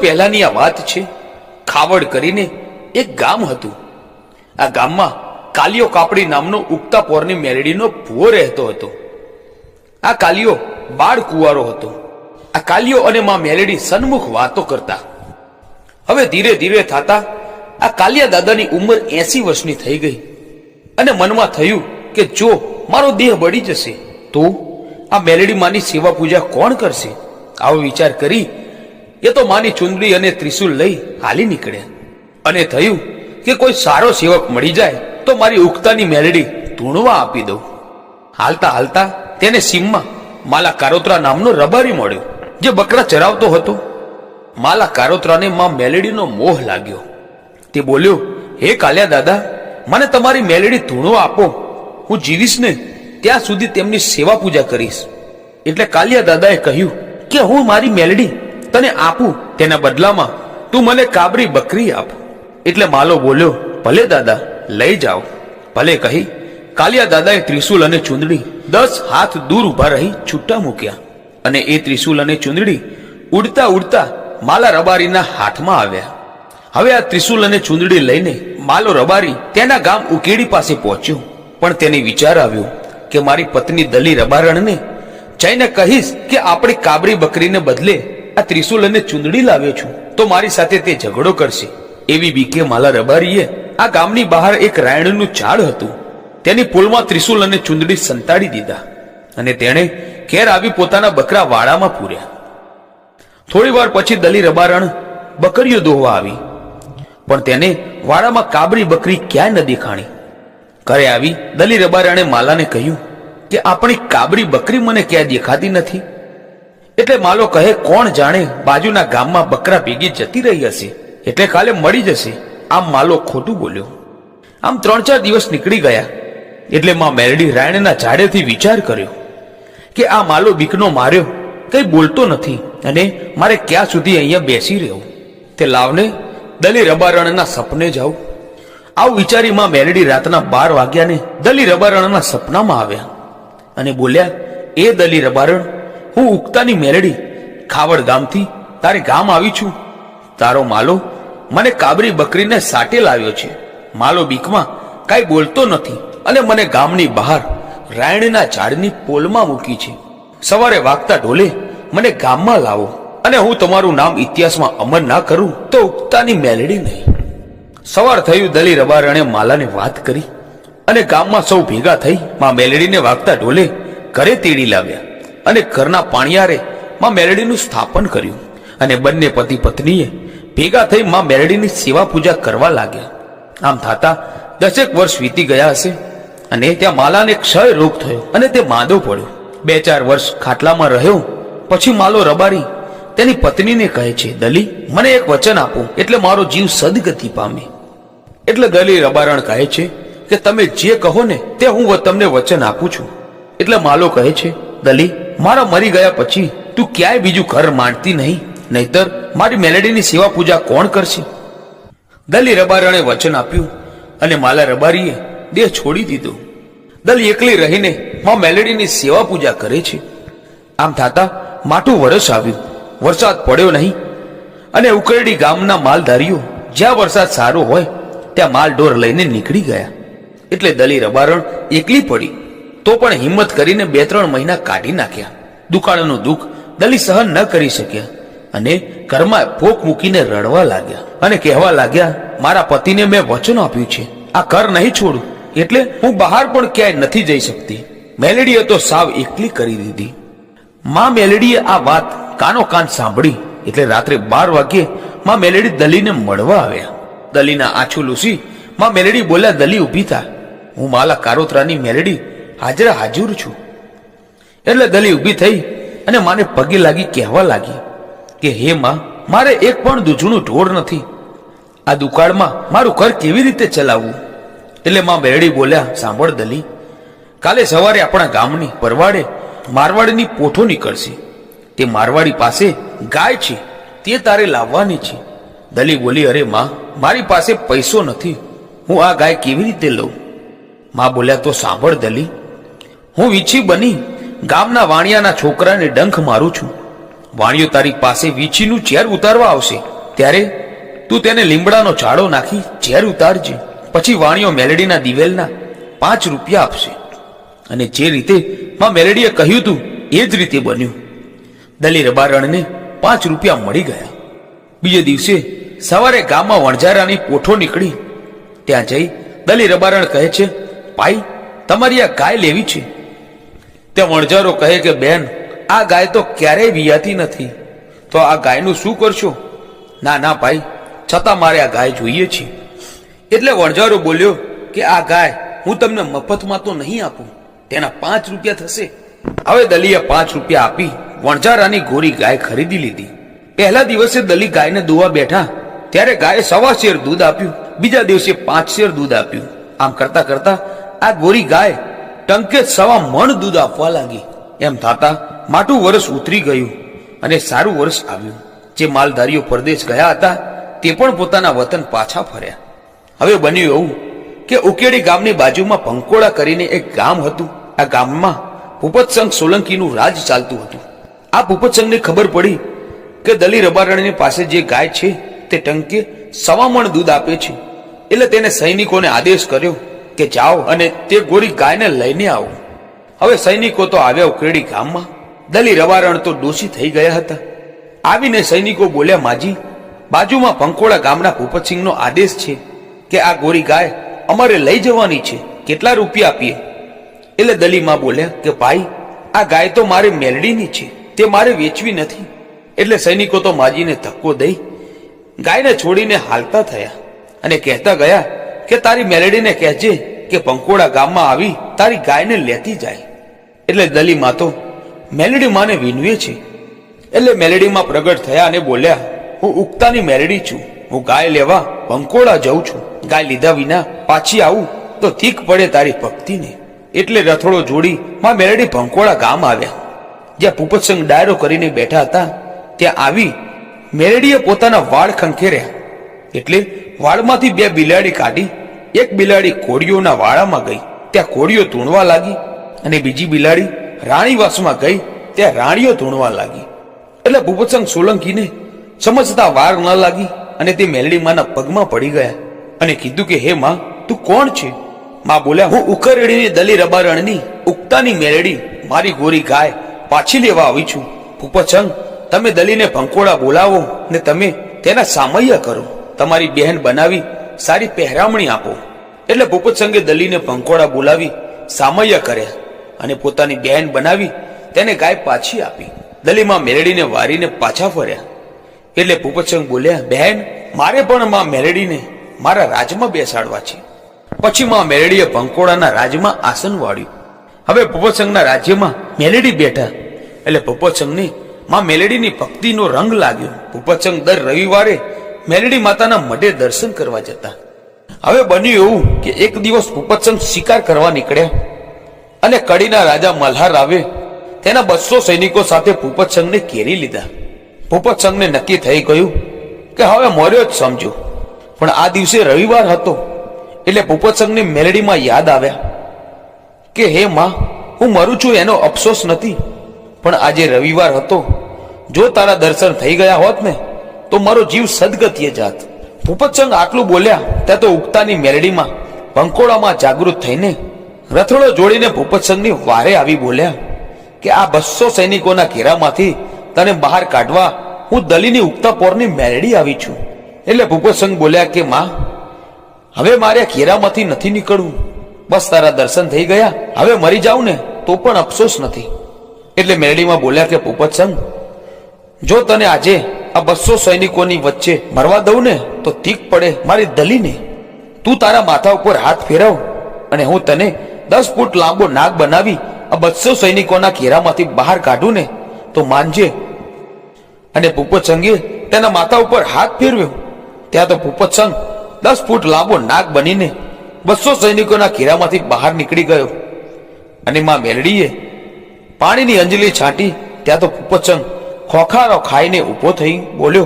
પહેલાની આ વાત છે. ખાવડ કરીને એક ગામ હતું. આ ગામમાં કાલિયો કાપડી નામનો ઉગતા પોરની મેલડીનો ભૂવો રહેતો હતો. આ કાલિયો બાળ કુવારો હતો. આ કાલિયો અને માં મેલડી સન્મુખ વાતો કરતા. હવે ધીરે ધીરે થતા આ કાલિયા દાદાની ઉંમર એસી વર્ષની થઈ ગઈ. અને મનમાં થયું કે જો મારો દેહ બળી જશે, તો આ મેલડી માની સેવા પૂજા કોણ કરશે? આવો વિચાર કરી એ તો માની ચુંદડી અને ત્રિશુલ લઈ હાલી નીકળ્યા. અને થયું કે કોઈ સારો સેવક મળી જાય તો મારી ઉગતાની મેલડી ધૂણવા આપી દઉં. હાલતા હાલતા તેને સીમમાં માલા કારોત્રા નામનો રબારી મળ્યો, જે બકરા ચરાવતો હતો. માલા કારોત્રાને માં મેલડીનો મોહ લાગ્યો. તે બોલ્યો, હે કાલિયા દાદા, મને તમારી મેલડી ધૂણો આપો. હું જીવીશ ને ત્યાં સુધી તેમની સેવા પૂજા કરીશ. એટલે કાલિયા દાદાએ કહ્યું કે હું મારી મેલડી તને આપું તેના બદલામાં તું મને કાબરી બકરી આપ. એટલે માલો બોલ્યો, ભલે દાદા, લઈ જાઓ. ભલે કહી, કાલિયા દાદાએ ત્રિશુલ અને ચુંદડી દસ હાથ દૂર ઊભા રહી છૂટા મૂક્યા અને એ ત્રિશુલ અને ચુંદડી ઉડતા ઉડતા માલા રબારીના હાથમાં આવ્યા. હવે આ ત્રિશુલ અને ચુંદડી લઈને માલો રબારી તેના ગામ ઉકેડી પાસે પહોંચ્યો. પણ તેને વિચાર આવ્યો કે મારી પત્ની દલી રબારણને જઈને કહીશ કે આપણી કાબરી બકરીને બદલે આ ત્રિશુલ અને ચુંદડી લાવ્યો છું. તો મારી સાથે તે ઝઘડો કરશે. એવી બીકે માલા રબારીએ આ ગામની બહાર એક રાયણનું ઝાડ હતું. તેની પુલમાં ત્રિશુલ અને ચુંદડી સંતાડી દીધા. અને તેણે ઘેર આવી પોતાના બકરા વાડામાં પૂર્યા. થોડી વાર પછી દલી રબારણ બકરીઓ દોહવા આવી. પણ તેને વાડામાં કાબરી બકરી ક્યાંય ન દેખાણી. ઘરે આવી દલી રબારણે માલાને કહ્યું કે, આપણી કાબરી બકરી મને ક્યાંય દેખાતી નથી. એટલે માલો કહે, કોણ જાણે બાજુના ગામમાં બકરા ભેગી જતી રહી હશે? એટલે કાલે મળી જશે. આમ માલો ખોટું બોલ્યો. આમ ત્રણ ચાર દિવસ નીકળી ગયા. એટલે માં મેરડી રાયણના ઝાડેથી વિચાર કર્યો કે આ માલો બીકનો માર્યો. કઈ બોલતો નથી અને મારે ક્યાં સુધી અહીંયા બેસી રહેવું? તે લાવને દલી રબારણના સપને જાઉં. આવું વિચારી માં મેરડી રાતના બાર વાગ્યાને દલી રબારણના સપનામાં આવ્યા અને બોલ્યા, એ દલી રબારણ હું ઉગતાની મેલડી ખાવડ ગામથી તારે ગામ આવી છું. તારો માલો મને કાબરી બકરીને સાટે લાવ્યો છે. માલો બીકમાં કાંઈ બોલતો નથી અને મને ગામની બહાર રાયણના ઝાડની પોલમાં મૂકી છે. સવારે વાગતા ઢોલે મને ગામમાં લાવો અને હું તમારું નામ ઇતિહાસમાં અમર ના કરું તો ઉગતાની મેલડી નહીં. સવાર થયું દલી રબારણે માલાને વાત કરી અને ગામમાં સૌ ભેગા થઈ માં મેલડીને વાગતા ઢોલે ઘરે તેડી લાવ્યા. અને ઘરના પાણિયારે માં મેલડીનું સ્થાપન કર્યું અને બંને પતિ પત્નીએ ભેગા થઈ માં મેલડીની સેવા પૂજા કરવા લાગ્યા. આમ થતા દસેક વર્ષ વીતી ગયા હશે અને ત્યાં માલાને ક્ષય રોગ થયો અને તે માંદો પડ્યો. બે ચાર વર્ષ ખાટલામાં રહ્યો, પછી માલો રબારી. તેની પત્નીને કહે છે, દલી, મને એક વચન આપો, એટલે મારો જીવ સદગતિ પામે. એટલે દલી રબારણ કહે છે કે, તમે જે કહો ને, તે હું તમને વચન આપું છું. એટલે માલો કહે છે, દલી મારા મરી ગયા પછી તું ક્યાંય બીજું ઘર માંડતી નહીં? નહીતર મારી મેલેડીની સેવા પૂજા કોણ કરશે? દલી રબારણે વચન આપ્યું અને માલા રબારીએ દેહ છોડી દીધો. દલી એકલી રહીને માં મેલેડીની સેવા પૂજા કરે છે. આમ થતા માઠું વરસ આવ્યું. વરસાદ પડ્યો નહીં. અને ઉકરડી ગામના માલધારીઓ જ્યાં વરસાદ સારો હોય ત્યાં માલ ઢોર લઈને નીકળી ગયા. એટલે દલી રબારણ એકલી પડી. તો પણ હિંમત કરીને બે ત્રણ મહિના કાઢી નાખ્યા. દુકાળનું દુઃખ દલી સહન ન કરી શક્યા અને ઘરમાં ફોક મૂકીને રડવા લાગ્યા. અને કહેવા લાગ્યા, મારા પતિને મેં વચન આપ્યું છે. આ ઘર નહીં છોડું, એટલે હું બહાર પણ ક્યાંય નથી જઈ શકતી. મેલેડીએ તો સાવ એકલી કરી દીધી. માં મેલેડીએ આ વાત કાનો કાન સાંભળી, એટલે રાત્રે બાર વાગ્યે માં મેલેડી દલીને મળવા આવ્યા. દલીના આછું લૂસી, માં મેલેડી બોલ્યા, દલી ઊભી થા. હું માલા કારોતરાની મેલેડી હાજરા હાજર છું. એટલે દલી ઊભી થઈ અને માને પગે લાગી કહેવા લાગી કે, હે માં, મારે એક પણ દૂધનું ઢોર નથી. આ દુકાળમાં મારું ઘર કેવી રીતે ચલાવવું? એટલે માં બેડી બોલ્યા, સાંભળ દલી, કાલે સવારે આપણા ગામની પરવાડે મારવાડીની પોઠો નીકળશે. તે મારવાડી પાસે ગાય છે, તે તારે લાવવાની છે. દલી બોલી, અરે માં, મારી પાસે પૈસો નથી. હું આ ગાય કેવી રીતે લઉં? માં બોલ્યા, તો સાંભળ દલી હું વીછી બની ગામના વાણિયાના છોકરાને ડંખ મારું છું. વાણિયો તારી પાસે વીછીનું ઝેર ઉતારવા આવશે. ત્યારે તું તેને લીમડાનો ઝાડો નાખી ઝેર ઉતારજે. પછી વાણિયો મેલેડીના દિવેલના પાંચ રૂપિયા આપશે. અને જે રીતે માં મેલેડીએ કહ્યું તું, એ જ રીતે બન્યું. દલી રબારણને પાંચ રૂપિયા મળી ગયા. બીજે દિવસે સવારે ગામમાં વણઝારાની પોઠો નીકળી. ત્યાં જઈ દલી રબારણ કહે છે, ભાઈ, તમારી આ ગાય લેવી છે. ત્યાં વણજારો કહે કે, બેન, આ ગાય તો ક્યારેય વિયાતી નથી. તો આ ગાયનું શું કરશો? ના ના, ભાઈ, છતાં મારે આ ગાય જોઈએ છે. એટલે વણઝારો બોલ્યો કે, આ ગાય હું તમને મફતમાં તો નહીં આપું, તેના પાંચ રૂપિયા થશે. હવે દલીએ પાંચ રૂપિયા આપી વણઝારાની ગોરી ગાય ખરીદી લીધી. પહેલા દિવસે દલી ગાયને દોવા બેઠા, ત્યારે ગાયે સવા શેર દૂધ આપ્યું, બીજા દિવસે પાંચ શેર દૂધ આપ્યું. આમ કરતા કરતા આ ગોરી ગાય ટંકે સવા મણ દૂધ આપવા લાગી. એમ થતા માટું વર્ષ ઉતરી ગયું અને સારું વર્ષ આવ્યું. જે માલધારીઓ પરદેશ ગયા હતા, તે પણ પોતાના વતન પાછા ફર્યા. હવે બન્યું એવું કે ઉકેડી ગામની બાજુમાં ભંકોળા કરીને એક ગામ હતું. આ ગામમાં ભૂપતસંગ સોલંકીનું રાજ ચાલતું હતું. આ ભૂપતસંગને ખબર પડી કે દલી રબારણની પાસે જે ગાય છે, તે ટંકે સવામણ દૂધ આપે છે. એટલે તેને સૈનિકોને આદેશ કર્યો કે જાઓ અને તે ગોરી ગાયને લઈને આવો. હવે સૈનિકો તો આવ્યા ઉકેડી ગામમાં. દલી રવારણ તો દોષી થઈ ગયા હતા. આવીને સૈનિકો બોલ્યા, માજી, બાજુમાં પંખોળા ગામના ભૂપતસિંહનો આદેશ છે કે આ ગોરી ગાય અમારે લઈ જવાની છે. કેટલા રૂપિયા આપીએ? એટલે દલીમાં બોલ્યા કે, ભાઈ, આ ગાય તો મારે મેલડીની છે. તે મારે વેચવી નથી. એટલે સૈનિકો તો માજીને ધક્કો દઈ ગાયને છોડીને હાલતા થયા અને કહેતા ગયા કે, તારી મેલડીને કહેજે કે પંકોડા ગામમાં આવી તારી ગાયને લેતી જાય. એટલે દલીમાં તો મેલેડી માને વિનવે છે. એટલે મેલેડીમાં પ્રગટ થયા અને બોલ્યા, હું ઉગતાની મેલેડી છું. હું ગાય લેવા પંકોડા જઉં છું. ગાય લીધા વિના પાછી આવું તો થીક પડે તારી ભક્તિને. એટલે રથોડો જોડી માં મેલેડી પંકોડા ગામ આવ્યા. જ્યાં ભૂપતસંગ ડાયરો કરીને બેઠા હતા, ત્યાં આવી મેલેડીએ પોતાના વાળ ખંખેર્યા. એટલે વાળમાંથી બે બિલાડી કાઢી એક બિલાડી કોળીઓના વાળામાં ગઈ. ત્યાં કોળીઓ તૂણવા લાગી અને બીજી બિલાડી રાણીવાસમાં ગઈ. ત્યાં રાણીઓ તૂણવા લાગી. એટલે ભૂપતસંગ સોલંકીને સમજતા વાર ન લાગી અને તે મેલડી માના પગમાં પડી ગયા અને કીધું કે, હે માં, તું કોણ છે? માં બોલ્યા, હું ઉકરડીની દલી રબારણની ઉક્તાની મેલડી મારી ગોરી ગાય પાછી લેવા આવી છું. ભૂપતસંગ તમે દલીને ભંકોડા બોલાવો ને તમે તેના સામૈયા કરો. તમારી બહેન બનાવી સારી પહેરામણી આપો. એટલે ભૂપતસંગે દલીને ભંકોળા બોલાવી સામૈયા કર્યા અને પોતાની બહેન બનાવી તેને ગાય પાછી આપી. દલીમાં મેલડીને વારીને પાછા ફર્યા. એટલે ભૂપતસંગ બોલ્યા, બહેન, મારે પણ માં મેલડીને મારા રાજમાં બેસાડવા છે. પછી માં મેલડીએ ભંકોળાના રાજમાં આસન વાળ્યું. હવે ભૂપતસંગના રાજ્યમાં મેલેડી બેઠા. એટલે ભૂપતસંગને માં મેલડીની ભક્તિનો રંગ લાગ્યો. ભૂપતસંગ દર રવિવારે મેલેડી માતાના મઢે દર્શન કરવા જતા. હવે બન્યું એવું કે એક દિવસ ભૂપતસંગ શિકાર કરવા નીકળ્યા અને કડીના રાજા મલ્હાર આવે તેના બસો સૈનિકો સાથે ભૂપતસંગને ઘેરી લીધા. ભૂપતસંગને નક્કી થઈ ગયું કે હવે મોર્યો જ સમજો. પણ આ દિવસે રવિવાર હતો એટલે ભૂપતસંગની મેલડીમાં યાદ આવ્યા કે, હે માં, હું મરું છું એનો અફસોસ નથી. પણ આજે રવિવાર હતો. જો તારા દર્શન થઈ ગયા હોત ને તો મારો જીવ સદગતિએ જાત. ભૂપતસંગ આટલું બોલ્યા ત્યાં તો ઉગતાની મેરડીમાં પંકોડામાં જાગૃત થઈને, રથડો જોડીને ભૂપતસંગની વારે આવી બોલ્યા કે આ બસો સૈનિકોના ઘેરામાંથી તને બહાર કાઢવા હું દલીની ઉગતા પોરની મેરડી આવી છું. એટલે ભૂપતસંગ બોલ્યા કે, માં, હવે મારે ઘેરામાંથી નથી નીકળવું. બસ તારા દર્શન થઈ ગયા. હવે મરી જાઉં ને, તો પણ અફસોસ નથી. એટલે મેરડીમાં બોલ્યા કે ભૂપતસંગ જો તને આજે આ બસો સૈનિકોની વચ્ચે મરવા દઉં ને તો તીક પડે મારી દલીને. તું તારા માથા ઉપર હાથ ફેરવ અને હું તને દસ ફૂટ લાંબો નાગ બનાવી આ બસો સૈનિકોના ઘેરામાંથી બહાર કાઢું ને તો માનજે અને પોપતસંગે તેના માથા ઉપર હાથ ફેરવ્યો. ત્યાં તો પોપતસંગ દસ ફૂટ લાંબો નાગ બનીને બસો સૈનિકોના ઘેરામાંથી બહાર નીકળી ગયો. અને માં મેલડીએ પાણીની અંજલી છાંટી, ત્યાં તો પોપતસંગ ખોખારો ખાઈને ઊભો થઈ બોલ્યો